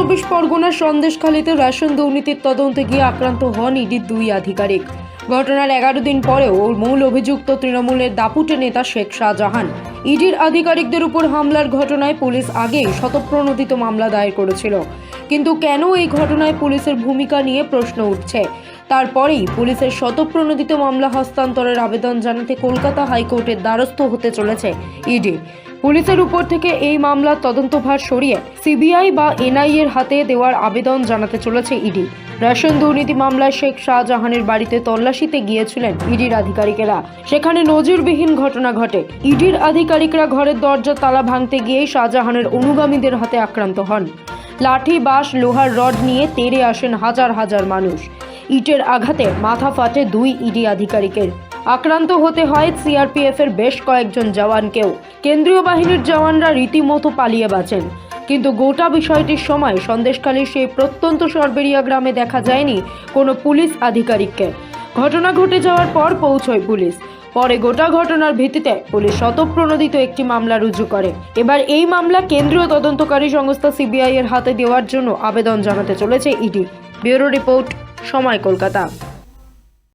চব্বিশ পরগনার সন্দেশখালীতে রেশন দুর্নীতির তদন্তে গিয়ে আক্রান্ত হন ইডির দুই আধিকারিক। ঘটনার এগারো দিন পরেও মূল অভিযুক্ত তৃণমূলের দাপুটে নেতা শেখ শাহজাহান। ইডির আধিকারিকদের উপর হামলার ঘটনায় পুলিশ আগেই শতপ্রণোদিত মামলা দায়ের করেছিল। কিন্তু কেন এই ঘটনায় পুলিশের ভূমিকা নিয়ে প্রশ্ন উঠছে? তারপরেই পুলিশের শতপ্রণোদিত মামলা হস্তান্তরের আবেদন জানাতে কলকাতা হাইকোর্টের দ্বারস্থ হতে চলেছে ইডি। পুলিশের উপর থেকে এই মামলার তদন্তভার সরিয়ে সিবিআই বা এনআইএর হাতে দেওয়ার আবেদন জানাতে চলেছে ইডি। রেশন দুর্নীতি মামলায় শেখ শাহজাহানের বাড়িতে তল্লাশিতে গিয়েছিলেন ইডির আধিকারিকেরা। সেখানে নজিরবিহীন ঘটনা ঘটে। ইডির আধিকারিকরা ঘরের দরজা তালা ভাঙতে গিয়েই শাহজাহানের অনুগামীদের হাতে আক্রান্ত হন। লাঠি, বাঁশ, লোহার রড নিয়ে তেড়ে আসেন হাজার হাজার মানুষ। ইটের আঘাতে মাথা ফাটে দুই ইডি আধিকারিকের। আক্রান্ত হতে হয় সিআরপিএফ এর বেশ কয়েকজন জওয়ানকেও। কেন্দ্রীয় বাহিনীর জওয়ানরা রীতিমতো পালিয়ে বাঁচেন। কিন্তু গোটা বিষয়টির সময় সন্দেশখালীর সেই প্রত্যন্ত সরবেরিয়া গ্রামে দেখা যায়নি কোনো পুলিশ আধিকারিককে। ঘটনা ঘটে যাওয়ার পর পৌঁছয় পুলিশ। পরে গোটা ঘটনার ভিত্তিতে পুলিশ শতপ্রণোদিত একটি মামলা রুজু করে। এবার এই মামলা কেন্দ্রীয় তদন্তকারী সংস্থা সিবিআই এর হাতে দেওয়ার জন্য আবেদন জানাতে চলেছে ইডি। Bureau report. সময় কলকাতা।